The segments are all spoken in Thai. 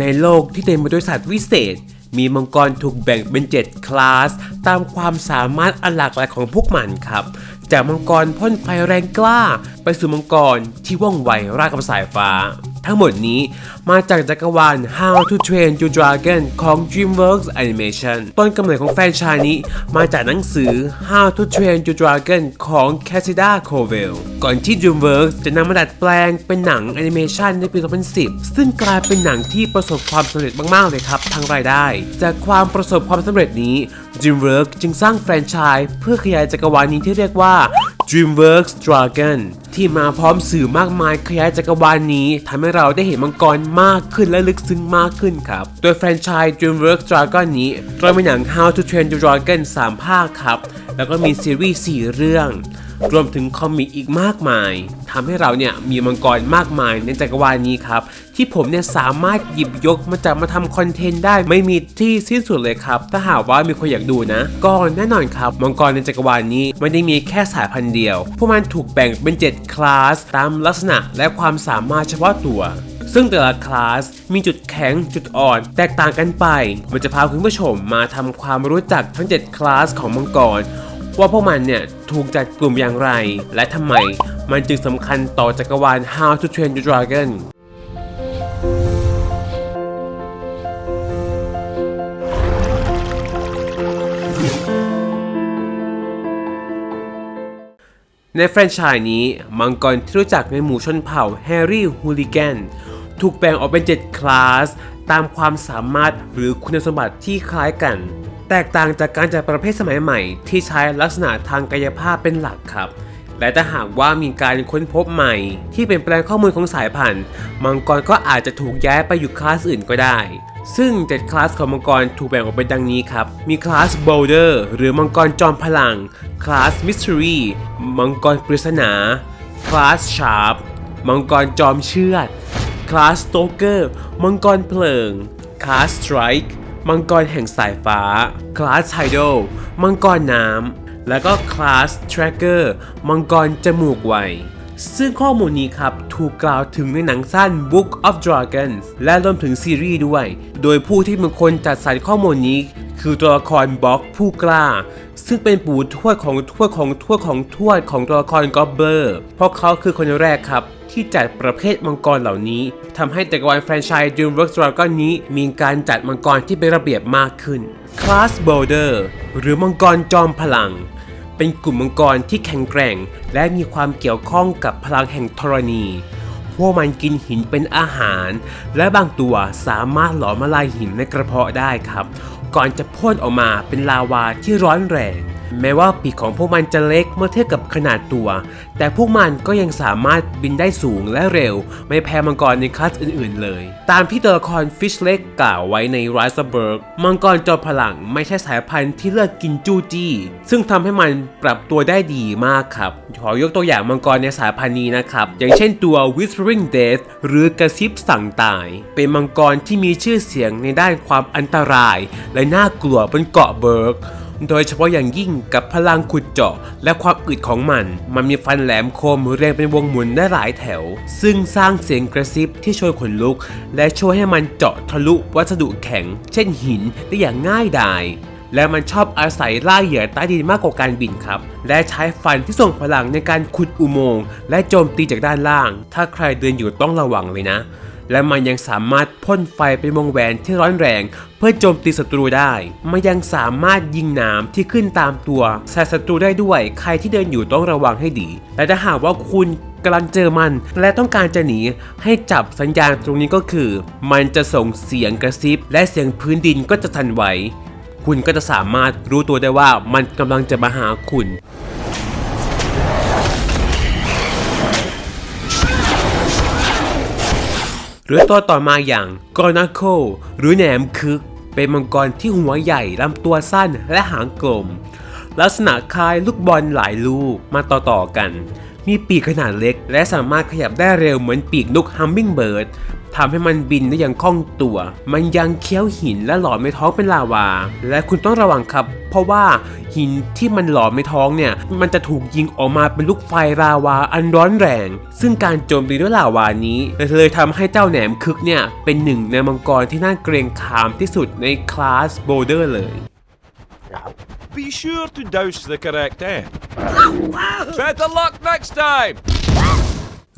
ในโลกที่เต็มไปด้วยสัตว์วิเศษ มีมังกรถูกแบ่งเป็น 7 คลาส ตามความสามารถอันหลากหลายของพวกมันครับ จากมังกรพ่นไฟแรงกล้า ไปสู่มังกรที่ว่องไวรากกับสายฟ้า ทั้งหมดนี้มาจากจักรวาล How to Train Your Dragon ของ DreamWorks Animation ต้นกำเนิดของแฟรนไชายนี้มาจากหนังสือ How to Train Your Dragon ของ Cassida Covell ก่อนที่ DreamWorks จะนำมาดัดแปลงเป็นหนังแอนิเมชันในปี 2010 ซึ่งกลายเป็นหนังที่ประสบความสำเร็จมาก ๆ เลยครับทางรายได้ จากความประสบความสำเร็จนี้ DreamWorks จึงสร้างแฟรนไชส์เพื่อขยายจักรวาลนี้ที่เรียกว่า DreamWorks Dragon ที่มาพร้อมสื่อมากมายขยายจักรวาลนี้ทำให้เราได้เห็นมังกรมากขึ้นและลึกซึ้งมากขึ้นครับ โดยแฟรนไชส์ DreamWorks Dragon นี้เรามีหนัง How to Train Your Dragon 3 ภาคครับ แล้วก็มีซีรีส์ 4 เรื่อง รวมถึงคอมิกอีกมากมายทำให้เราเนี่ยมีมังกรมากมายในจักรวาลนี้ครับที่ผมเนี่ยสามารถหยิบยกมาจับมาทำคอนเทนต์ได้ไม่มีที่สิ้นสุดเลยครับ ถ้าหากว่ามีคนอยากดูนะ ก็แน่นอนครับมังกรในจักรวาลนี้ไม่ได้มีแค่สายพันธุ์เดียว พวกมันถูกแบ่งเป็น 7 คลาส ตามลักษณะและความสามารถเฉพาะตัว ซึ่งแต่ละคลาสมีจุดแข็งจุดอ่อน แตกต่างกันไปมันจะพาคุณผู้ชมมาทำความรู้จักทั้ง 7 คลาสของมังกร ว่าพวกมันเนี่ยถูกจัดกลุ่มอย่างไร และทำไมมันจึงสำคัญต่อจักรวาล How to Train Your Dragon ในแฟรนไชส์นี้ มังกรที่รู้จักในหมู่ชนเผ่าแฮร์รี่ฮูลิแกนถูกแบ่งออกเป็น 7 คลาส ตามความสามารถหรือคุณสมบัติที่คล้ายกัน แตกต่างจากการจัดประเภทสมัยใหม่ ที่ใช้ลักษณะทางกายภาพเป็นหลักครับ และถ้าหากว่ามีการค้นพบใหม่ ที่เปลี่ยนแปลงข้อมูลของสายพันธุ์ มังกรก็อาจจะถูกย้ายไปอยู่คลาสอื่นก็ได้ ซึ่ง7คลาสของมังกรถูกแบ่งออกเป็นดังนี้ครับ มีคลาส Boulder หรือมังกรจอมพลัง คลาส Mystery มังกรปริศนา คลาส Sharp มังกรจอมเชือด คลาส Stalker มังกรเพลิง คลาส Strike มังกรแห่งสายฟ้าคลาส Tidal มังกรน้ำ แล้วก็คลาส Tracker มังกรจมูกไว ซึ่งข้อมูลนี้ครับถูกกล่าวถึงในหนังสั้น Book of Dragons และรวมถึงซีรีส์ด้วย โดยผู้ที่เป็นคนจัดสรรข้อมูลนี้ คือตัวละครบ็อกผู้กล้า ซึ่งเป็นปู่ทวดของทวดของทวดของทวดของตัวละครกอบเบอร์ เพราะเขาคือคนแรกครับ ที่จัดประเภทมังกรเหล่านี้ทำให้จักรวาลแฟรนไชส์ DreamWorks Dragon นี้มีการจัดมังกรที่เป็นระเบียบมากขึ้น Class Boulder หรือมังกรจอมพลัง เป็นกลุ่มมังกรที่แข็งแกร่ง และมีความเกี่ยวข้องกับพลังแห่งธรณี พวกมันกินหินเป็นอาหาร และบางตัวสามารถหลอมละลายหินในกระเพาะได้ครับ ก่อนจะพ่นออกมาเป็นลาวาที่ร้อนแรง แม้ว่าปีกของพวกมันจะเล็กเมื่อเทียบกับขนาดตัว แต่พวกมันก็ยังสามารถบินได้สูงและเร็ว ไม่แพ้มังกรในคลาสอื่นๆเลย ตามที่ตัวละครฟิชเล็กกล่าวไว้ในไรซ์เบิร์กมังกรจอมพลังไม่ใช่สายพันธุ์ที่เลือกกินจู้จี้ ซึ่งทำให้มันปรับตัวได้ดีมากครับ ขอยกตัวอย่างมังกรในสายพันธุ์นี้นะครับ อย่างเช่นตัว Whispering Death หรือกระซิบสั่งตาย เป็นมังกรที่มีชื่อเสียงในด้านความอันตราย และน่ากลัวบนเกาะเบิร์ก โดยเฉพาะอย่างยิ่งกับพลังขุดเจาะ และความอึดของมัน มันมีฟันแหลมคมเรียงเป็นวงหมุนได้หลายแถว ซึ่งสร้างเสียงกระซิบที่ช่วยขนลุก และช่วยให้มันเจาะทะลุวัสดุแข็ง เช่นหินได้อย่างง่ายดายและมันชอบอาศัยล่าเหยื่อใต้ดินมากกว่าการบินครับ และใช้ฟันที่ส่งพลังในการขุดอุโมงค์และโจมตีจากด้านล่าง ถ้าใครเดินอยู่ต้องระวังเลยนะ และมันยังสามารถพ่นไฟเป็นวงแหวนที่ร้อนแรง เพื่อโจมตีศัตรูได้ มันยังสามารถยิงน้ำที่ขึ้นตามตัวใส่ศัตรูได้ด้วย ใครที่เดินอยู่ต้องระวังให้ดี และถ้าหากว่าคุณกำลังเจอมันและต้องการจะหนีให้จับสัญญาณตรงนี้ก็คือ มันจะส่งเสียงกระซิบ และเสียงพื้นดินก็จะทันไหวคุณก็จะสามารถรู้ตัวได้ว่ามันกำลังจะมาหาคุณ หรือตัวต่อมาอย่างกอนาโคหรือแหนมคึก เป็นมังกรที่หัวใหญ่ลำตัวสั้นและหางกลม ลักษณะคล้ายลูกบอลหลายลูกมาต่อๆกัน มีปีกขนาดเล็ก และสามารถขยับได้เร็วเหมือนปีกนกฮัมมิงเบิร์ดทำให้มันบินได้อย่างคล่องตัว มันยังเคี้ยวหินและหลอมในท้องเป็นลาวา และคุณต้องระวังครับ เพราะว่า หินที่มันหลอมในท้องเนี่ย มันจะถูกยิงออกมาเป็นลูกไฟลาวาอันร้อนแรง ซึ่งการโจมตีด้วยลาวานี้เลยทำให้เจ้าแหนมคึกเนี่ยเป็นหนึ่งในมังกรที่น่าเกรงขามที่สุดในคลาสโบเดอร์เลย Be sure to douse the correct end. Better luck next time!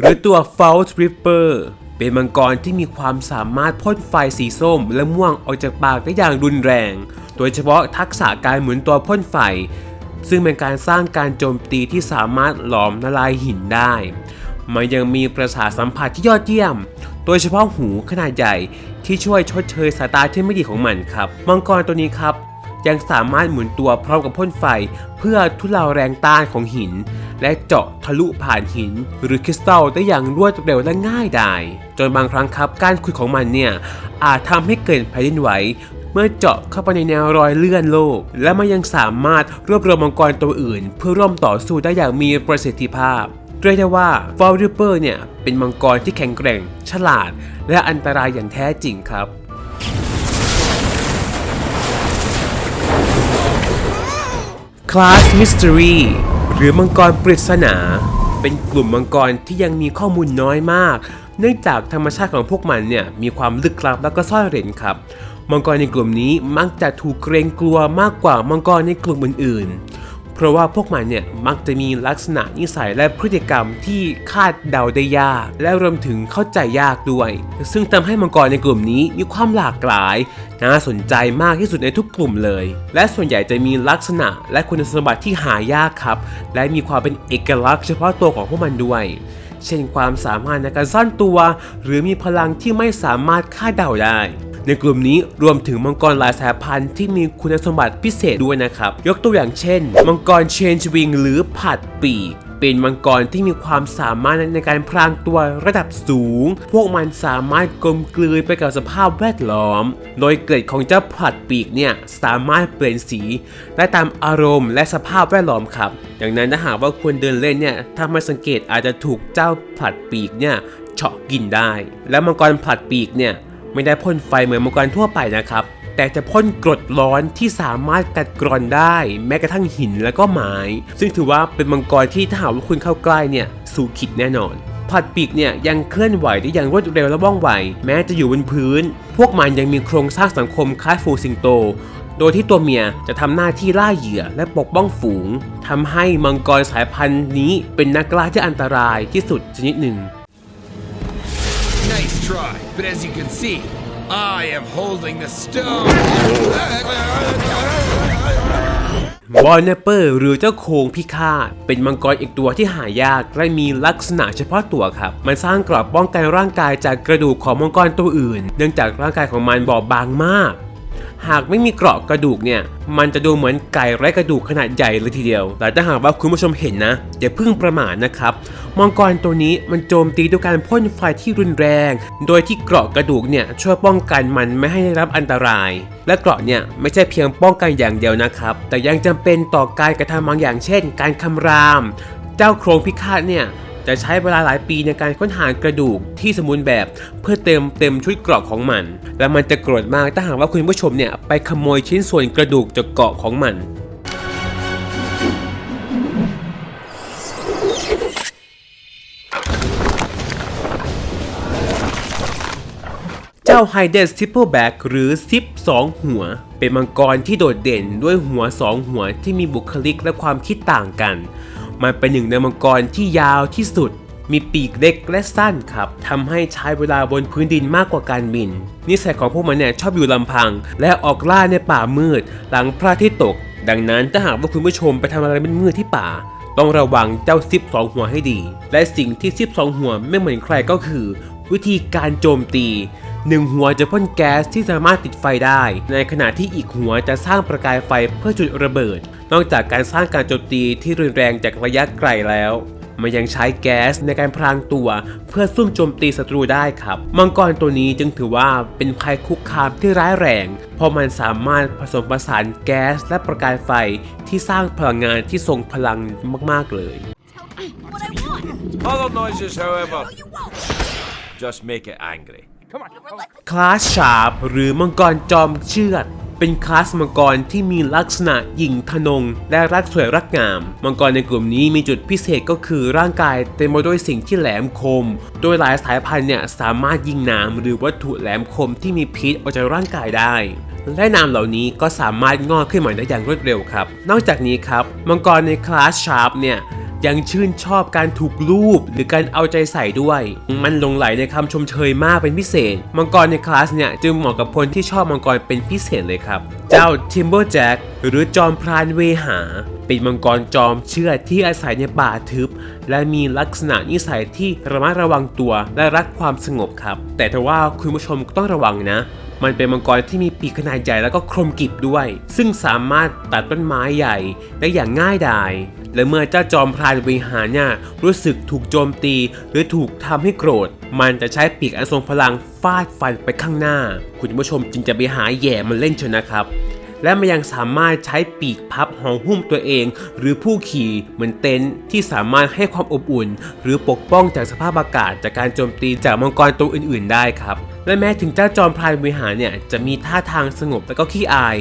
หรือตัว False Ripper เป็นมังกรที่มีความสามารถพ่นไฟสีส้ม และม่วงออกจากปากได้อย่างรุนแรง โดยเฉพาะทักษะการหมุนตัวพ่นไฟ ซึ่งเป็นการสร้างการโจมตีที่สามารถหลอมละลายหินได้ มันยังมีประสาทสัมผัสที่ยอดเยี่ยม โดยเฉพาะหูขนาดใหญ่ที่ช่วยชดเชยสายตาที่ไม่ดีของมันครับ มังกรตัวนี้ครับ ยังสามารถหมุนตัวพร้อมกับพ่นไฟ เพื่อทุเลาแรงต้านของหิน และเจาะทะลุผ่านหิน หรือคริสตัลได้อย่างรวดเร็วและง่ายดายจนบางครั้งครับการขุดของมันเนี่ยอาจทำให้เกิดแผ่นดินไหวเมื่อเจาะเข้าไปในแนวรอยเลื่อนโลก และมันยังสามารถรวบรวมมังกรตัวอื่น เพื่อร่วมต่อสู้ได้อย่างมีประสิทธิภาพเรียกได้ว่าฟอลริเปอร์เนี่ยเป็นมังกรที่แข็งแกร่ง ฉลาด และอันตรายอย่างแท้จริงครับ คลาส Mystery หรือมังกรปริศนา เป็นกลุ่มมังกรที่ยังมีข้อมูลน้อยมาก เนื่องจากธรรมชาติของพวกมันเนี่ยมีความลึกลับแล้วก็ซ่อนเร้นครับ มังกรในกลุ่มนี้มักจะถูกเกรงกลัวมากกว่ามังกรในกลุ่มอื่นๆ เพราะว่าพวกมันเนี่ยมักจะมีลักษณะนิสัยและพฤติกรรมที่คาดเดาได้ยาก และรวมถึงเข้าใจยากด้วย ซึ่งทำให้มังกรในกลุ่มนี้มีความหลากหลาย น่าสนใจมากที่สุดในทุกกลุ่มเลย และส่วนใหญ่จะมีลักษณะและคุณสมบัติที่หายากครับ และมีความเป็นเอกลักษณ์เฉพาะตัวของพวกมันด้วย เช่นความสามารถในการซ่อนตัว หรือมีพลังที่ไม่สามารถคาดเดาได้ ในกลุ่มนี้รวมถึงมังกรหลายสายพันธุ์ที่มีคุณสมบัติพิเศษด้วยนะครับ ยกตัวอย่างเช่น มังกรเชนจ์วิงหรือผัดปีก เป็นมังกรที่มีความสามารถในการพรางตัวระดับสูง พวกมันสามารถกลมกลืนไปกับสภาพแวดล้อม โดยเกล็ดของเจ้าผลัดปีกเนี่ยสามารถเปลี่ยนสีได้ตามอารมณ์และสภาพแวดล้อมครับ ดังนั้นถ้าหากว่าควรเดินเล่นเนี่ยถ้าไม่สังเกตอาจจะถูกเจ้าผลัดปีกเนี่ยเฉาะกินได้ และมังกรผลัดปีกเนี่ยไม่ได้พ่นไฟเหมือนมังกรทั่วไปนะครับ แต่จะพ่นกรดร้อนที่สามารถกัดกร่อนได้ แม้กระทั่งหินและก็ไม้ ซึ่งถือว่าเป็นมังกรที่ถ้าหากว่าคุณเข้าใกล้เนี่ยสู่ขิดแน่นอนผัดปีกเนี่ยยังเคลื่อนไหวได้อย่างรวดเร็วและว่องไว แม้จะอยู่บนพื้น พวกมันยังมีโครงสร้างสังคมคล้ายฝูงสิงโต โดยที่ตัวเมียจะทำหน้าที่ล่าเหยื่อและปกป้องฝูงทำให้มังกรสายพันธุ์นี้เป็นนักล่าที่อันตรายที่สุดชนิดหนึ่ง Nice try, but as you can see, I am holding the stone. บอลเนเปอร์หรือเจ้าโคงพิฆาตเป็นมังกรอีกตัวที่หายากและมีลักษณะเฉพาะตัวครับ มันสร้างกรอบป้องกันร่างกายจากกระดูกของมังกรตัวอื่น เนื่องจากร่างกายของมันบอบบางมาก หากไม่มีเกราะกระดูกเนี่ย มันจะดูเหมือนไก่ไร้กระดูกขนาดใหญ่เลยทีเดียว แต่ถ้าหากว่าคุณผู้ชมเห็นนะอย่าเพิ่งประมาทนะครับ มังกรตัวนี้มันโจมตีด้วยการพ่นไฟที่รุนแรง โดยที่เกราะกระดูกเนี่ยช่วยป้องกันมันไม่ให้ได้รับอันตราย และเกราะเนี่ยไม่ใช่เพียงป้องกันอย่างเดียวนะครับ แต่ยังจำเป็นต่อการกระทำบางอย่างเช่น การคำราม เจ้าโครงพิฆาตเนี่ย จะใช้เวลาหลายปีในการค้นหากระดูกที่สมบูรณ์แบบเพื่อเติมเต็มชุดเกราะของมัน และมันจะโกรธมากถ้าหากว่าคุณผู้ชมเนี่ยไปขโมยชิ้นส่วนกระดูกจากเกราะของมันเจ้าไฮเดนซิปเปิลแบ็กหรือซิปสองหัว เป็นมังกรที่โดดเด่นด้วยหัวสองหัวที่มีบุคลิกและความคิดต่างกัน มันเป็นหนึ่งในมังกรที่ยาวที่สุด มีปีกเล็กและสั้นครับทำให้ใช้เวลาบนพื้นดินมากกว่าการบิน นิสัยของพวกมันเนี่ยชอบอยู่ลำพัง และออกล่าในป่ามืด หลังพระอาทิตย์ตก ดังนั้นถ้าหากว่าคุณผู้ชมไปทำอะไรมืดๆที่ป่าต้องระวังเจ้าซิปสองหัวให้ดี และสิ่งที่ซิปสองหัวไม่เหมือนใครก็คือ วิธีการโจมตี หนึ่งหัวจะพ่นแก๊สที่สามารถติดไฟได้ ในขณะที่อีกหัวจะสร้างประกายไฟเพื่อจุดระเบิด นอกจากการสร้างการโจมตีที่รุนแรงจากระยะไกลแล้วมันยังใช้แก๊สในการพรางตัว เพื่อซุ่มโจมตีศัตรูได้ครับ มังกรตัวนี้จึงถือว่าเป็นภัยคุกคามที่ร้ายแรง เพราะมันสามารถผสมผสานแก๊สและประกายไฟที่สร้างพลังงานที่ทรงพลังมาก ๆ เลย Other noises, however, just make it angry. คลาสชาร์ปหรือมังกรจอมเชือด เป็นคลาสมังกรที่มีลักษณะหยิ่งทะนง และรักสวยรักงาม มังกรในกลุ่มนี้มีจุดพิเศษก็คือร่างกายเต็มไปด้วยสิ่งที่แหลมคม โดยหลายสายพันธุ์เนี่ยสามารถยิงนามหรือวัตถุแหลมคมที่มีพิษออกจากร่างกายได้และนามเหล่านี้ก็สามารถงอกขึ้นมาได้อย่างรวดเร็วครับ นอกจากนี้ครับ มังกรในคลาสชาร์ปเนี่ย ยังชื่นชอบการถูกรูปหรือการเอาใจใส่ด้วย มันหลงไหลในคำชมเชยมากเป็นพิเศษ มังกรในคลาสเนี่ยจึงเหมาะกับคนที่ชอบมังกรเป็นพิเศษเลยครับ เจ้า Timberjack หรือจอมพรานเวหา เป็นมังกรจอมเชื่อดที่อาศัยในป่าทึบ และมีลักษณะนิสัยที่ระมัดระวังตัวและรักความสงบครับ แต่ถ้าว่าคุณผู้ชมต้องระวังนะมันเป็นมังกรที่มีปีกขนาดใหญ่แล้วก็คมกริบด้วย ซึ่งสามารถตัดต้นไม้ใหญ่ได้อย่างง่ายดาย และเมื่อเจ้าจอมพรานวิหารเนี่ยรู้สึกถูกโจมตี หรือถูกทำให้โกรธ มันจะใช้ปีกอันทรงพลังฟาดฟันไปข้างหน้า คุณผู้ชมจึงจะไปหาแย่มันเล่นเชนะครับ และมันยังสามารถใช้ปีกพับห่อหุ้มตัวเอง หรือผู้ขี่เหมือนเต็นท์ที่สามารถให้ความอบอุ่น หรือปกป้องจากสภาพอากาศจากการโจมตีจากมังกรตัวอื่น ๆ ได้ครับและแม้ถึงเจ้าจอมพรานวิหารเนี่ยจะมีท่าทางสงบและก็ขี้อาย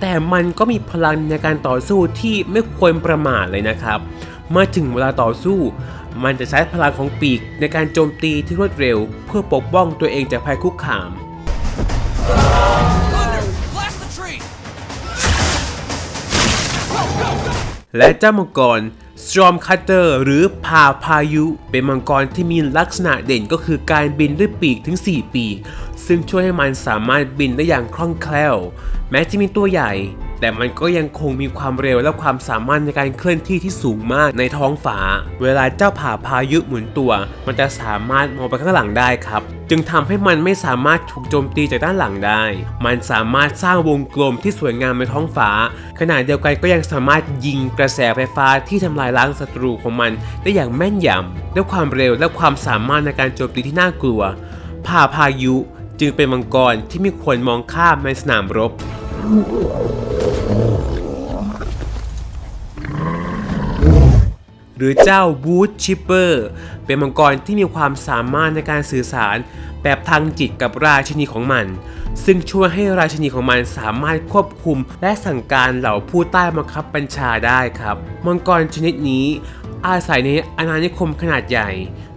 แต่มันก็มีพลังในการต่อสู้ที่ไม่ควรประมาทเลยนะครับเมื่อถึงเวลาต่อสู้ มันจะใช้พลังของปีกในการโจมตีที่รวดเร็ว เพื่อปกป้องตัวเองจากภัยคุกคาม และเจ้ามังกร Storm Cutter หรือพาพายุ เป็นมังกรที่มีลักษณะเด่นก็คือการบินด้วยปีกถึง 4 ปีก ซึ่งช่วยให้มันสามารถบินได้อย่างคล่องแคล่ว แม้จะมีตัวใหญ่ แต่มันก็ยังคงมีความเร็วและความสามารถในการเคลื่อนที่ที่สูงมากในท้องฟ้า เวลาเจ้าผ่าพายุหมุนตัว มันจะสามารถมองไปข้างหลังได้ครับ จึงทำให้มันไม่สามารถถูกโจมตีจากด้านหลังได้ มันสามารถสร้างวงกลมที่สวยงามในท้องฟ้า ขณะเดียวกันก็ยังสามารถยิงกระแสไฟฟ้าที่ทำลายล้างศัตรูของมันได้อย่างแม่นยำด้วยความเร็วและความสามารถในการโจมตีที่น่ากลัวผ่าพายุ จึงเป็นมังกรที่ไม่ควรมองข้ามในสนามรบ หรือเจ้าบูธชิปเปอร์ เป็นมังกรที่มีความสามารถในการสื่อสารแบบทางจิตกับราชินีของมัน ซึ่งช่วยให้ราชินีของมันสามารถควบคุม และสั่งการเหล่าผู้ใต้บังคับบัญชาได้ครับ มังกรชนิดนี้อาศัยในอาณานิคมขนาดใหญ่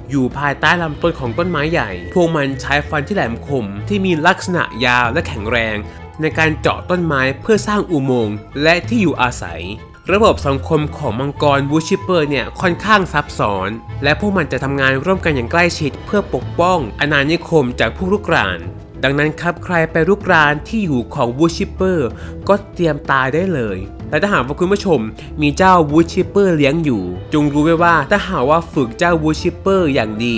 อยู่ภายใต้ลำต้นของต้นไม้ใหญ่ พวกมันใช้ฟันที่แหลมคมที่มีลักษณะยาวและแข็งแรง ในการเจาะต้นไม้เพื่อสร้างอุโมงค์และที่อยู่อาศัย ระบบสังคมของมังกรบูชิเปอร์เนี่ยค่อนข้างซับซ้อน และพวกมันจะทำงานร่วมกันอย่างใกล้ชิด เพื่อปกป้องอาณานิคมจากผู้รุกราน ดังนั้นครับใครไปรุกรานที่อยู่ของบูชิเปอร์ก็เตรียมตายได้เลย และถ้าหากว่าคุณผู้ชม มีเจ้าวูชิปเปอร์เลี้ยงอยู่ จงรู้ไว้ว่าถ้าหากว่าฝึกเจ้าวูชิปเปอร์อย่างดี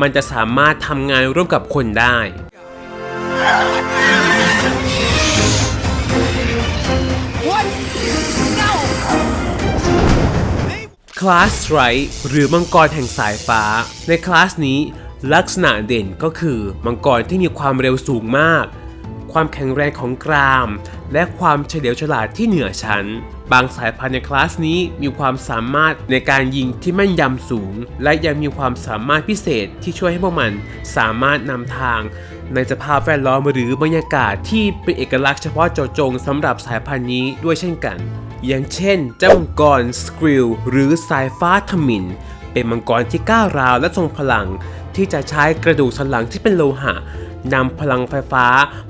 มันจะสามารถทำงานร่วมกับคนได้คลาสไรหรือมังกรแห่งสายฟ้า ในคลาสนี้ลักษณะเด่นก็คือมังกรที่มีความเร็วสูงมาก ความแข็งแรงของกราม และความเฉลียวฉลาดที่เหนือชั้น บางสายพันธุ์ในคลาสนี้มีความสามารถในการยิงที่แม่นยำสูง และยังมีความสามารถพิเศษที่ช่วยให้พวกมันสามารถนำทาง ในสภาพแวดล้อมหรือบรรยากาศที่เป็นเอกลักษณ์เฉพาะเจาะจงสำหรับสายพันธุ์นี้ด้วยเช่นกัน อย่างเช่น เจ้ามังกรสคริลหรือสายฟ้าทมินเป็นมังกรที่ก้าวราวและทรงพลัง ที่จะใช้กระดูกสันหลังที่เป็นโลหะนำพลังไฟฟ้า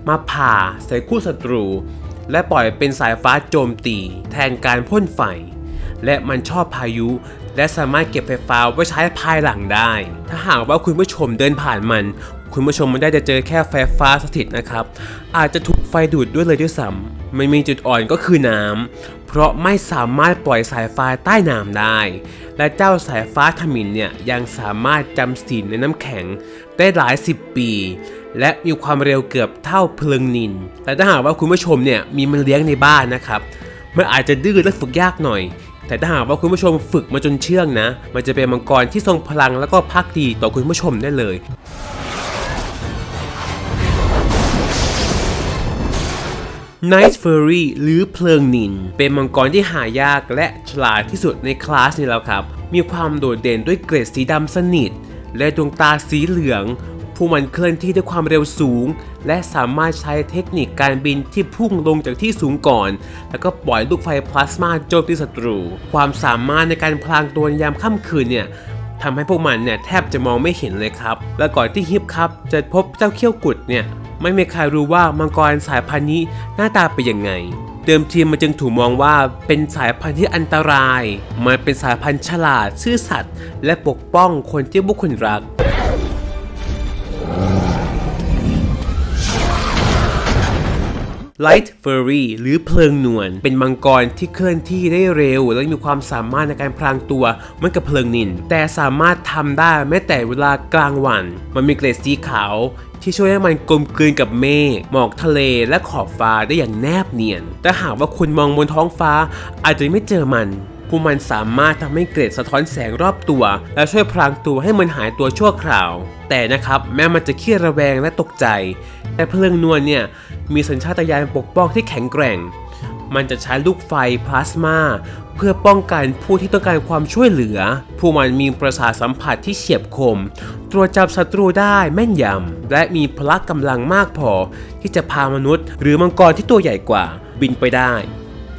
มาผ่าใส่คู่ศัตรู และปล่อยเป็นสายฟ้าโจมตี แทนการพ่นไฟ และมันชอบพายุ และสามารถเก็บไฟฟ้าไว้ใช้ภายหลังได้ ถ้าหากว่าคุณผู้ชมเดินผ่านมัน คุณผู้ชมไม่ได้จะเจอแค่ไฟฟ้าสถิตนะครับ อาจจะถูกไฟดูดด้วยเลยด้วยซ้ำมันมีจุดอ่อนก็คือน้ำเพราะไม่สามารถปล่อยสายฟ้าใต้น้ำได้ และเจ้าสายฟ้าทมินเนี่ยยังสามารถจำศีลในน้ำแข็งได้หลายสิบปี และมีความเร็วเกือบเท่าเพลิงนิน แต่ถ้าหากว่าคุณผู้ชมเนี่ยมีมันเลี้ยงในบ้านนะครับมันอาจจะดื้อและฝึกยากหน่อย แต่ถ้าหากว่าคุณผู้ชมฝึกมาจนเชื่องนะ มันจะเป็นมังกรที่ทรงพลังแล้วก็พักดีต่อคุณผู้ชมได้เลย Night Fury หรือเพลิงนิน เป็นมังกรที่หายากและฉลาดที่สุดในคลาสนี้แล้วครับ มีความโดดเด่นด้วยเกรดสีดำสนิท และดวงตาสีเหลือง ผผู้มันเคลื่อนที่ด้วยความเร็วสูง และสามารถใช้เทคนิคการบินที่พุ่งลงจากที่สูงก่อน แล้วก็ปล่อยลูกไฟพลาสมาโจมตีศัตรู ความสามารถในการพลางตัวยามค่ำคืนเนี่ยทำให้พวกมันเนี่ยแทบจะมองไม่เห็นเลยครับ และก่อนที่ฮิปครับจะพบเจ้าเขี้ยวกุดเนี่ยไม่มีใครรู้ว่ามังกรสายพันธุ์นี้หน้าตาเป็นยังไง เดิมทีมันจึงถูกมองว่าเป็นสายพันธุ์ที่อันตราย มันเป็นสายพันธุ์ฉลาดซื่อสัตย์และปกป้องคนที่พวกคุณรัก Light Fury หรือเพลิงนวลเป็นมังกรที่เคลื่อนที่ได้เร็ว และมีความสามารถในการพรางตัวเหมือนกับเพลิงนิน แต่สามารถทำได้แม้แต่เวลากลางวัน มันมีเกล็ดสีขาวที่ช่วยให้มันกลมกลืนกับเมฆหมอกทะเลและขอบฟ้าได้อย่างแนบเนียน แต่หากว่าคุณมองบนท้องฟ้าอาจจะไม่เจอมัน พวกมันสามารถทำให้เกรดสะท้อนแสงรอบตัว และช่วยพรางตัวให้มันหายตัวชั่วคราว แต่นะครับแม้มันจะขี้ระแวงและตกใจ แต่เพลิงนวลเนี่ยมีสัญชาตญาณปกป้องที่แข็งแกร่ง มันจะใช้ลูกไฟพลาสมาเพื่อป้องกันผู้ที่ต้องการความช่วยเหลือ ผู้มันมีประสาทสัมผัสที่เฉียบคม ตรวจจับศัตรูได้แม่นยำ และมีพละกำลังมากพอ ที่จะพามนุษย์ หรือมังกรที่ตัวใหญ่กว่าบินไปได้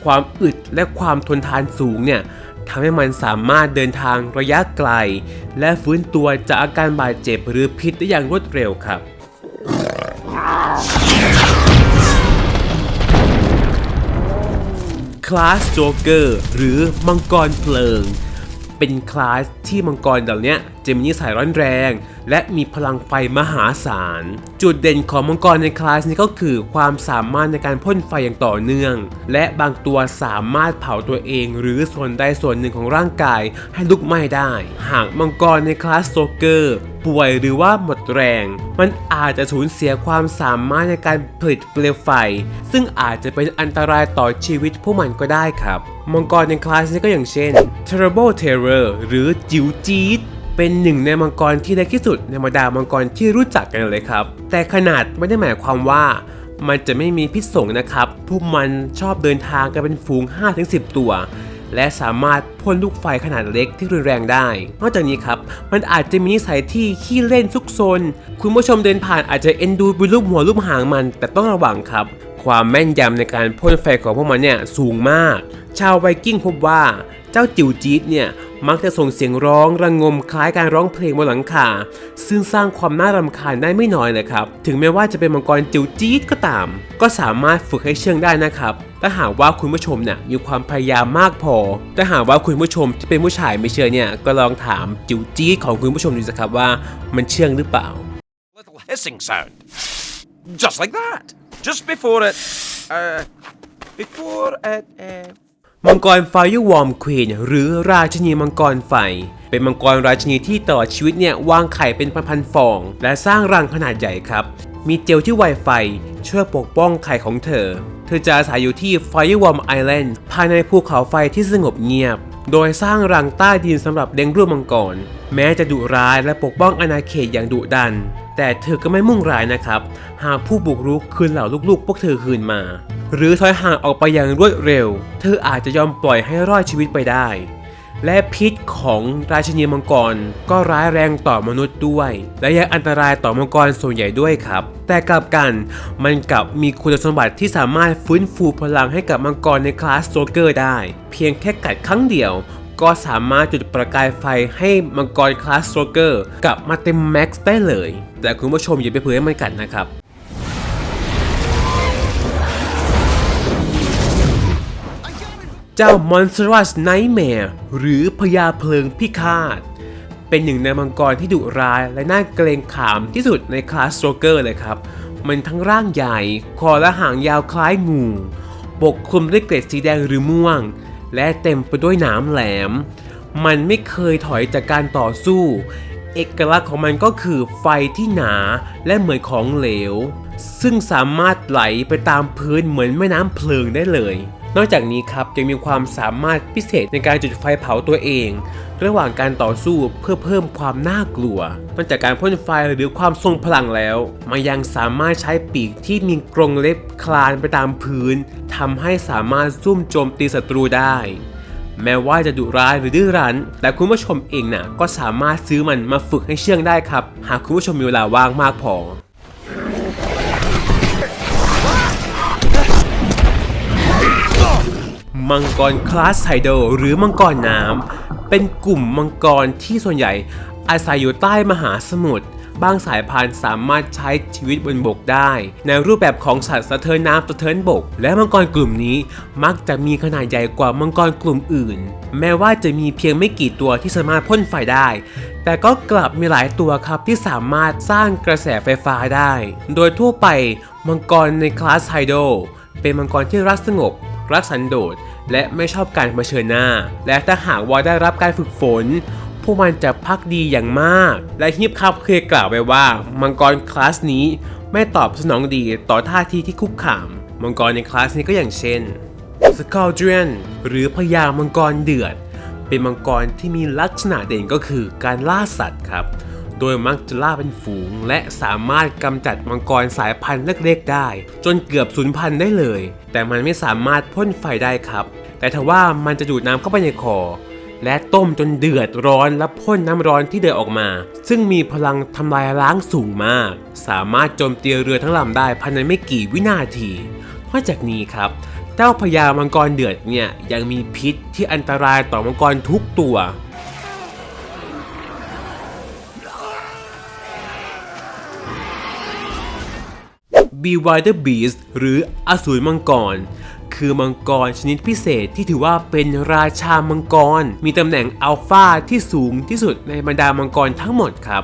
ความอึดและความทนทานสูงเนี่ยทำให้มันสามารถเดินทางระยะไกล และฟื้นตัวจากอาการบาดเจ็บหรือพิษได้อย่างรวดเร็วครับ คลาสโจ๊กเกอร์หรือมังกรเพลิง เป็นคลาสที่มังกรเหล่านี้ จะมีนิสัยร้อนแรง และมีพลังไฟมหาศาล จุดเด่นของมังกรในคลาสนี้ก็คือความสามารถในการพ่นไฟอย่างต่อเนื่อง และบางตัวสามารถเผาตัวเอง หรือส่วนใดส่วนหนึ่งของร่างกายให้ลุกไหม้ได้ หากมังกรในคลาสโจ๊กเกอร์ป่วยหรือว่าหมดแรง มันอาจจะสูญเสียความสามารถในการผลิตเปลวไฟ ซึ่งอาจจะเป็นอันตรายต่อชีวิตพวกมันก็ได้ครับ มังกรในคลาสนี้ก็อย่างเช่น Terrible Terror หรือจิ๋วจี๊ด เป็นหนึ่งในมังกรที่เล็กที่สุดในบรรดามังกรที่รู้จักกันเลยครับ แต่ขนาดไม่ได้หมายความว่ามันจะไม่มีพิษสงนะครับ พวกมันชอบเดินทางกันเป็นฝูง 5-10 ตัว และสามารถพ่นลูกไฟขนาดเล็กที่รุนแรงได้ นอกจากนี้ครับ มันอาจจะมีนิสัยที่ขี้เล่นซุกซน คุณผู้ชมเดินผ่านอาจจะเอ็นดูไปรูปหัวรูปหางมัน แต่ต้องระวังครับ ความแม่นยำในการพ่นไฟของพวกมันเนี่ยสูงมาก ชาวไวกิ้งพบว่าเจ้าจิ๋วจี๊ดเนี่ย มักจะส่งเสียงร้องระงมคล้ายการร้องเพลงบนหลังคา ซึ่งสร้างความน่ารำคาญได้ไม่น้อยเลยครับ ถึงแม้ว่าจะเป็นมังกรจิ๋วจี๊ดก็ตาม ก็สามารถฝึกให้เชื่องได้นะครับถ้าหากว่าคุณผู้ชมเนี่ยมีความพยายามมากพอ ถ้าหากว่าคุณผู้ชมที่เป็นผู้ชายไม่เชื่อเนี่ย ก็ลองถามจิ๋วจี๊ดของคุณผู้ชมดูสิครับว่ามันเชื่องหรือเปล่า Little hissing sound. Just like that. Just before it. Uh. Before it. Uh, มังกรไฟยุวอมควีนหรือราชินีมังกรไฟ เป็นมังกรราชินีที่ตลอดชีวิตเนี่ยวางไข่เป็นพันๆฟอง และสร้างรังขนาดใหญ่ครับ มีเจลที่ไวไฟช่วยปกป้องไข่ของเธอ เธอจะอาศัยอยู่ที่ Firewall Island ภายในภูเขาไฟที่สงบเงียบ โดยสร้างรังใต้ดินสำหรับเลี้ยงรูปมังกร แม้จะดุร้ายและปกป้องอาณาเขตอย่างดุดัน แต่เธอก็ไม่มุ่งร้ายนะครับ หากผู้บุกรุกคืนเหล่าลูกๆ พวกเธอคืนมา หรือถอยห่างออกไปอย่างรวดเร็ว เธออาจจะยอมปล่อยให้รอดชีวิตไปได้ และพิษของราชินีมังกรก็ร้ายแรงต่อมนุษย์ด้วย และยังอันตรายต่อมังกรส่วนใหญ่ด้วยครับ แต่กลับกันมันกลับมีคุณสมบัติที่สามารถฟื้นฟูพลังให้กับมังกรในคลาสโซเกอร์ได้ เพียงแค่กัดครั้งเดียวก็สามารถจุดประกายไฟให้มังกรคลาสโซเกอร์กลับมาเต็มแม็กซ์ได้เลย แต่คุณผู้ชมอย่าไปเผยให้มันกัดนะครับ เจ้า Monstrous Nightmare หรือพญาเพลิงพิฆาต เป็นหนึ่งในมังกรที่ดุร้ายและน่าเกรงขามที่สุดในคลาสโ t รเกอร์เลยครับ มันทั้งร่างใหญ่ คอและหางยาวคล้ายงู ปกคลุมด้วยเกล็ดสีแดงหรือม่วง และเต็มไปด้วยหนามแหลม มันไม่เคยถอยจากการต่อสู้ เอกลักษณ์ของมันก็คือไฟที่หนาและเหมือนของเหลว ซึ่งสามารถไหลไปตามพื้นเหมือนแม่น้ำเพลิงได้เลย นอกจากนี้ครับยังมีความสามารถพิเศษในการจุดไฟเผาตัวเอง ระหว่างการต่อสู้เพื่อเพิ่มความน่ากลัวนอกจากการพ่นไฟหรือความทรงพลังแล้วมันยังสามารถใช้ปีกที่มีกรงเล็บคลานไปตามพื้นทำให้สามารถซุ่มโจมตีศัตรูได้ แม้ว่าจะดุร้ายหรือดื้อรั้น แต่คุณผู้ชมเองน่ะก็สามารถซื้อมันมาฝึกให้เชื่องได้ครับ หากคุณผู้ชมมีเวลาว่างมากพอ มังกรคลาสไฮโดหรือมังกรน้ำเป็นกลุ่มมังกรที่ส่วนใหญ่อาศัยอยู่ใต้มหาสมุทรบางสายพันธุ์สามารถใช้ชีวิตบนบกได้ ในรูปแบบของสัตว์สะเทินน้ำสะเทินบก และมังกรกลุ่มนี้มักจะมีขนาดใหญ่กว่ามังกรกลุ่มอื่น แม้ว่าจะมีเพียงไม่กี่ตัวที่สามารถพ่นไฟได้ แต่ก็กลับมีหลายตัวครับที่สามารถสร้างกระแสไฟฟ้าได้ โดยทั่วไปมังกรในคลาสไฮโดเป็นมังกรที่รักสงบ รักสันโดษและไม่ชอบการเผชิญหน้า และถ้าหากว่าได้รับการฝึกฝน พวกมันจะพักดีอย่างมาก และฮิปคับเคยกล่าวไว้ว่า มังกรคลาสนี้ไม่ตอบสนองดีต่อท่าทีที่คุกคาม มังกรในคลาสนี้ก็อย่างเช่นสกอ l เดรนหรือพญามังกรเดือด เป็นมังกรที่มีลักษณะเด่นก็คือการล่าสัตว์ครับ โดยมักจะล่าเป็นฝูง และสามารถกำจัดมังกรสายพันธุ์เล็กๆได้ จนเกือบสูญพันธุ์ได้เลย แต่มันไม่สามารถพ่นไฟได้ครับ แต่ทว่ามันจะดูดน้ำเข้าไปในคอและต้มจนเดือดร้อนและพ่นน้ำร้อนที่เดือดออกมา ซึ่งมีพลังทำลายล้างสูงมาก สามารถโจมตีเรือทั้งลำได้ภายในไม่กี่วินาทีนอกจากนี้ครับ เจ้าพญามังกรเดือดเนี่ยยังมีพิษที่อันตรายต่อมังกรทุกตัว b e w i d e r Beast หรืออสูรมังกร คือมังกรชนิดพิเศษที่ถือว่าเป็นราชามังกร มีตำแหน่งอัลฟาที่สูงที่สุดในบรรดามังกรทั้งหมดครับ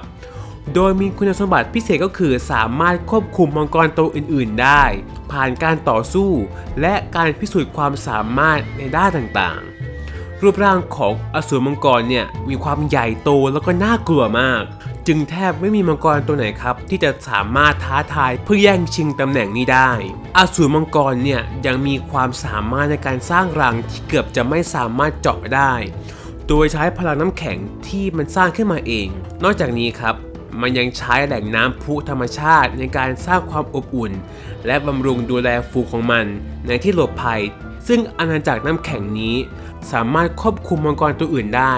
โดยมีคุณสมบัติพิเศษก็คือสามารถควบคุมมังกรตัวอื่น ๆ ได้ ผ่านการต่อสู้ และการพิสูจน์ความสามารถในด้านต่างๆรูปร่างของอสูรมังกรเนี่ยมีความใหญ่โตแล้วก็น่ากลัวมาก จึงแทบไม่มีมังกรตัวไหนครับ ที่จะสามารถท้าทายเพื่อแย่งชิงตำแหน่งนี้ได้อสูรมังกรเนี่ยยังมีความสามารถในการสร้างรังที่เกือบจะไม่สามารถเจาะได้ โดยใช้พลังน้ำแข็งที่มันสร้างขึ้นมาเอง นอกจากนี้ครับมันยังใช้แหล่งน้ำพุธรรมชาติในการสร้างความอบอุ่น และบำรุงดูแลฝูงของมันในที่หลบภัย ซึ่งอาณาจักรน้ำแข็งนี้ สามารถควบคุมมังกรตัวอื่นได้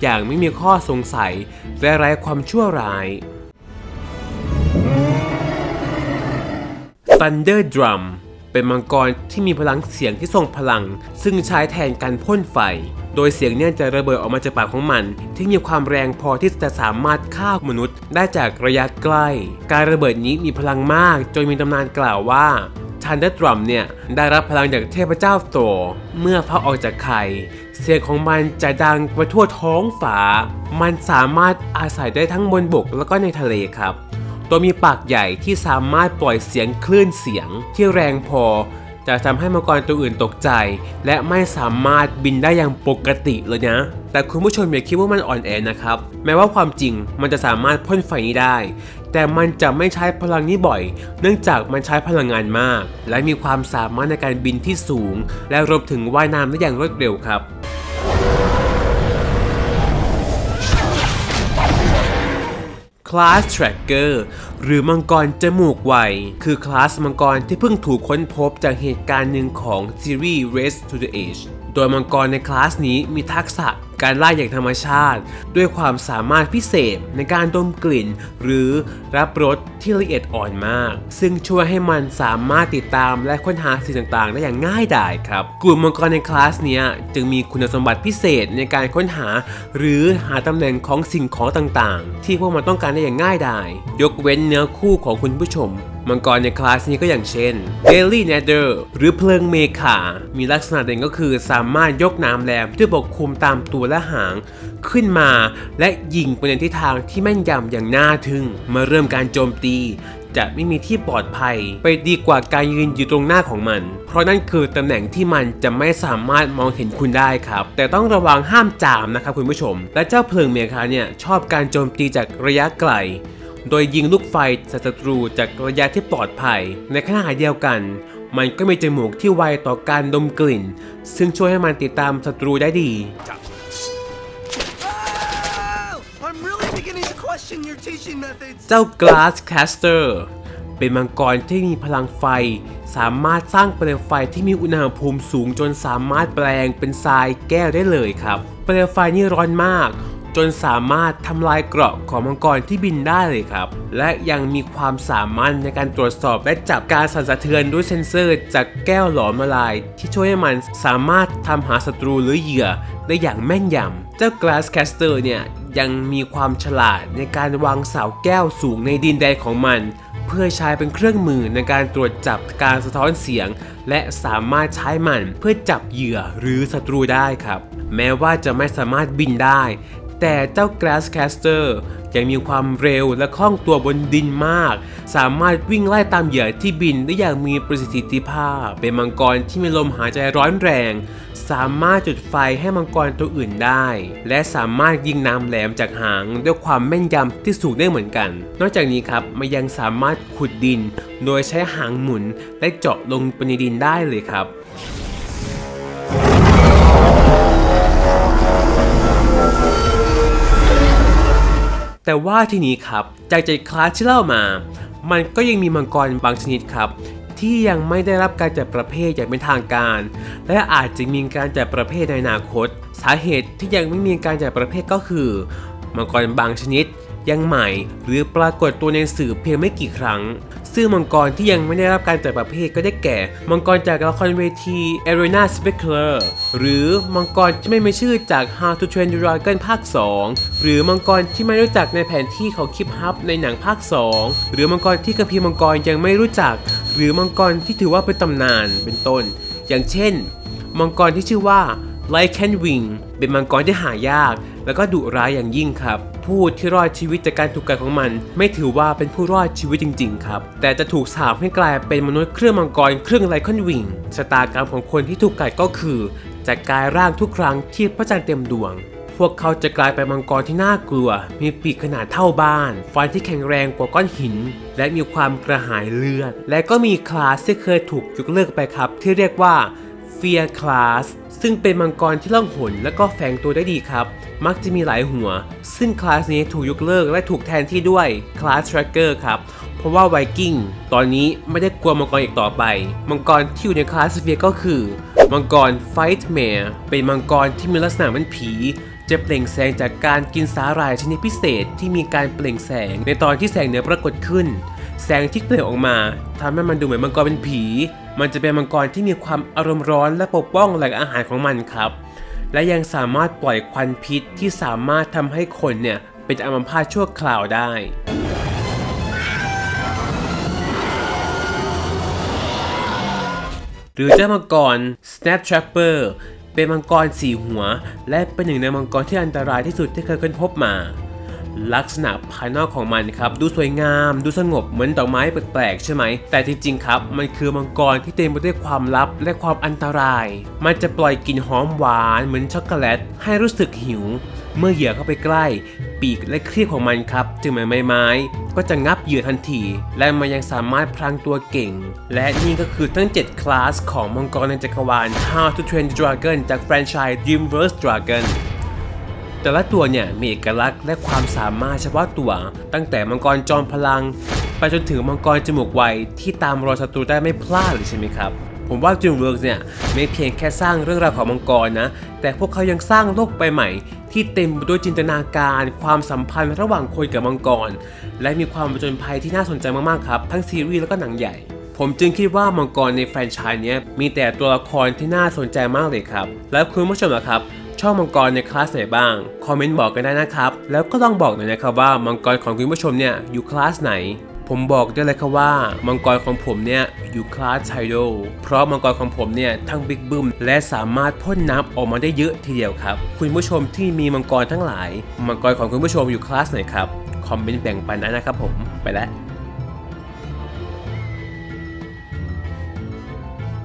อย่างไม่มีข้อสงสัยและไร้ความชั่วร้าย Thunder Drum เป็นมังกรที่มีพลังเสียงที่ทรงพลัง ซึ่งใช้แทนการพ่นไฟ โดยเสียงเนี่ยจะระเบิดออกมาจากปากของมัน ที่มีความแรงพอที่จะสามารถฆ่ามนุษย์ได้จากระยะใกล้ การระเบิดนี้มีพลังมาก จนมีตำนานกล่าวว่าทันเดอร์ดรัมเนี่ยได้รับพลังจากเทพเจ้าโตเมื่อพระออกจากไข่ เสียงของมันจะดังไปทั่วท้องฟ้า มันสามารถอาศัยได้ทั้งบนบกแล้วก็ในทะเลครับ ตัวมีปากใหญ่ที่สามารถปล่อยเสียงคลื่นเสียงที่แรงพอ จะทำให้มังกรตัวอื่นตกใจ และไม่สามารถบินได้อย่างปกติเลยนะ แต่คุณผู้ชมอย่าคิดว่ามันอ่อนแอนะครับ แม้ว่าความจริงมันจะสามารถพ่นไฟนี้ได้ แต่มันจะไม่ใช้พลังนี้บ่อย เนื่องจากมันใช้พลังงานมาก และมีความสามารถในการบินที่สูง และรวมถึงว่ายน้ำได้อย่างรวดเร็วครับ คลาส Tracker หรือมังกรจมูกไว คือคลาสมังกรที่เพิ่งถูกค้นพบจากเหตุการณ์หนึ่งของซีรีส์ Race to the Edge โดยมังกรในคลาสนี้มีทักษะ การล่าอย่างธรรมชาติ ด้วยความสามารถพิเศษในการดมกลิ่น หรือรับรสที่ละเอียดอ่อนมาก ซึ่งช่วยให้มันสามารถติดตามและค้นหาสิ่งต่างๆ ได้อย่างง่ายดายครับ กลุ่มมังกรในคลาสเนี้ยจึงมีคุณสมบัติพิเศษในการค้นหา หรือหาตำแหน่งของสิ่งของต่างๆ ที่พวกมันต้องการได้อย่างง่ายดายยกเว้นเนื้อคู่ของคุณผู้ชม มังกรในคลาสนี้ก็อย่างเช่น Daily Nether หรือเพลิงเมฆามีลักษณะเด่นก็คือสามารถยกน้ำแรมที่ปกคลุมตามตัวและหางขึ้นมาและยิงไปในทิศทางที่แม่นยำอย่างน่าทึ่งเมื่อเริ่มการโจมตี จะไม่มีที่ปลอดภัย ไปดีกว่าการยืนอยู่ตรงหน้าของมัน เพราะนั่นคือตำแหน่งที่มันจะไม่สามารถมองเห็นคุณได้ครับ แต่ต้องระวังห้ามจามนะครับคุณผู้ชม และเจ้าเพลิงเมฆาเนี่ยชอบการโจมตีจากระยะไกล โดยยิงลูกไฟใส่ศัตรูจากระยะที่ปลอดภัย ในขณะเดียวกัน มันก็มีจมูกที่ไวต่อการดมกลิ่น ซึ่งช่วยให้มันติดตามศัตรูได้ดี Oh, I'm really beginning to question your teaching methods. เจ้า Glass Caster เป็นมังกรที่มีพลังไฟ สามารถสร้างเปลวไฟที่มีอุณหภูมิสูงจนสามารถแปลงเป็นทรายแก้วได้เลยครับ เปลวไฟนี่ร้อนมาก จนสามารถทำลายเกราะของมังกรที่บินได้เลยครับ และยังมีความสามารถในการตรวจสอบและจับการสั่นสะเทือนด้วยเซ็นเซอร์ จากแก้วหลอมละลาย ที่ช่วยให้มันสามารถทำหาศัตรูหรือเหยื่อได้อย่างแม่นยำ เจ้า Glasscaster เนี่ยยังมีความฉลาดในการวางเสาแก้วสูงในดินแดนของมันเพื่อใช้เป็นเครื่องมือในการตรวจจับการสะท้อนเสียง และสามารถใช้มันเพื่อจับเหยื่อหรือศัตรูได้ครับ แม้ว่าจะไม่สามารถบินได้ แต่เจ้า Glasscaster ยังมีความเร็วและคล่องตัวบนดินมาก สามารถวิ่งไล่ตามเหยื่อที่บินได้อย่างมีประสิทธิภาพ เป็นมังกรที่มีลมหายใจร้อนแรง สามารถจุดไฟให้มังกรตัวอื่นได้ และสามารถยิงน้ำแหลมจากหางด้วยความแม่นยำที่สูงได้เหมือนกัน นอกจากนี้ครับมันยังสามารถขุดดิน โดยใช้หางหมุนและเจาะลงไปในดินได้เลยครับ แต่ว่าทีนี้ครับจากใจคลาสที่เล่ามา มันก็ยังมีมังกรบางชนิดครับ ที่ยังไม่ได้รับการจัดประเภทอย่างเป็นทางการ และอาจจะมีการจัดประเภทในอนาคต สาเหตุที่ยังไม่มีการจัดประเภทก็คือ มังกรบางชนิด ยังใหม่ หรือปรากฏตัวในสื่อเพียงไม่กี่ครั้ง ซึ่งมังกรที่ยังไม่ได้รับการจัดประเภทก็ได้แก่ มังกรจากละครเวที Arena Specular หรือมังกรที่ไม่มีชื่อจาก How to Train Your Dragon ภาค 2 หรือมังกรที่ไม่รู้จักในแผนที่ของคลิปฮับในหนังภาค 2 หรือมังกรที่กัมพีมังกรยังไม่รู้จัก หรือมังกรที่ถือว่าเป็นตำนานเป็นต้น อย่างเช่น มังกรที่ชื่อว่า Lycan Wing เป็นมังกรที่หายาก แล้วก็ดุร้ายอย่างยิ่งครับ ผู้ที่รอดชีวิตจากการถูกกัดของมัน ไม่ถือว่าเป็นผู้รอดชีวิตจริงๆครับ แต่จะถูกสาปให้กลายเป็นมนุษย์เครื่องมังกรเครื่องไลคอนวิงชะตากรรมของคนที่ถูกกัดก็คือจะกลายร่างทุกครั้งที่พระจันทร์เต็มดวงพวกเขาจะกลายเป็นมังกรที่น่ากลัว มีปีกขนาดเท่าบ้าน ฟันที่แข็งแรงกว่าก้อนหิน และมีความกระหายเลือด และก็มีคลาสที่เคยถูกยกเลิกไปครับ ที่เรียกว่า Fear Class ซึ่งเป็นมังกรที่ล่องหนและก็แฝงตัวได้ดีครับ มักจะมีหลายหัว ซึ่งคลาสนี้ถูกยกเลิกและถูกแทนที่ด้วย Class Tracker ครับ เพราะว่าไวกิ้งตอนนี้ไม่ได้กลัวมังกรอีกต่อไป มังกรที่อยู่ในคลาสเฟียก็คือ มังกร Fight Mare เป็นมังกรที่มีลักษณะเหมือนผี จะเปล่งแสงจากการกินสาหร่ายชนิดพิเศษที่มีการเปล่งแสงในตอนที่แสงเหนือปรากฏขึ้น แสงที่เปล่งออกมาทำให้มันดูเหมือนมังกรเป็นผี มันจะเป็นมังกรที่มีความอารมณ์ร้อนและปกป้องแหล่งอาหารของมันครับ และยังสามารถปล่อยควันพิษที่สามารถทำให้คนเนี่ยเป็นอัมพาตชั่วคราวได้หรือเจ้ามังกร Snaptrapper เป็นมังกรสีหัว และเป็นหนึ่งในมังกรที่อันตรายที่สุดที่เคยค้นพบมา ลักษณะภายนอกของมันครับดูสวยงาม ดูสงบเหมือนดอกไม้แปลกๆใช่ไหม แต่จริงๆครับ มันคือมังกรที่เต็มไปด้วยความลับและความอันตราย มันจะปล่อยกลิ่นหอมหวานเหมือนช็อกโกแลตให้รู้สึกหิว เมื่อเหยื่อเข้าไปใกล้ ปีกและครีบของมันครับจึงเหมือนไม้ไม้ก็จะงับเหยื่อทันที และมันยังสามารถพลางตัวเก่ง และนี่ก็คือทั้ง 7 คลาสของมังกรในจักรวาล How to Train Dragon จากแฟรนไชส์ Dreamverse Dragon แต่ละตัวเนี่ยมีเอกลักษณ์และความสามารถเฉพาะตัว ตั้งแต่มังกรจอมพลัง ไปจนถึงมังกรจมูกไวที่ตามรอยศัตรูได้ไม่พลาดเลยใช่ไหมครับ ผมว่า Dreamworks เนี่ยไม่เพียงแค่สร้างเรื่องราวของมังกรนะ แต่พวกเขายังสร้างโลกใบใหม่ ที่เต็มไปด้วยจินตนาการ ความสัมพันธ์ระหว่างคนกับมังกร และมีความผจญภัยที่น่าสนใจมากๆครับทั้งซีรีส์แล้วก็หนังใหญ่ผมจึงคิดว่ามังกรในแฟรนไชส์เนี้ยมีแต่ตัวละครที่น่าสนใจมากเลยครับ แล้วคุณผู้ชมล่ะครับ ชอบมังกรในคลาสไหนบ้าง คอมเมนต์บอกกันได้นะครับ แล้วก็ลองบอกหน่อยนะครับว่ามังกรของคุณผู้ชมเนี่ยอยู่คลาสไหน ผมบอกได้เลยครับว่ามังกรของผมเนี่ยอยู่คลาสไทโดเพราะมังกรของผมเนี่ยทั้งบิ๊กบึ้มและสามารถพ่นน้ำออกมาได้เยอะทีเดียวครับ คุณผู้ชมที่มีมังกรทั้งหลาย มังกรของคุณผู้ชมอยู่คลาสไหนครับ คอมเมนต์แบ่งปันได้นะครับผมไปแล้ว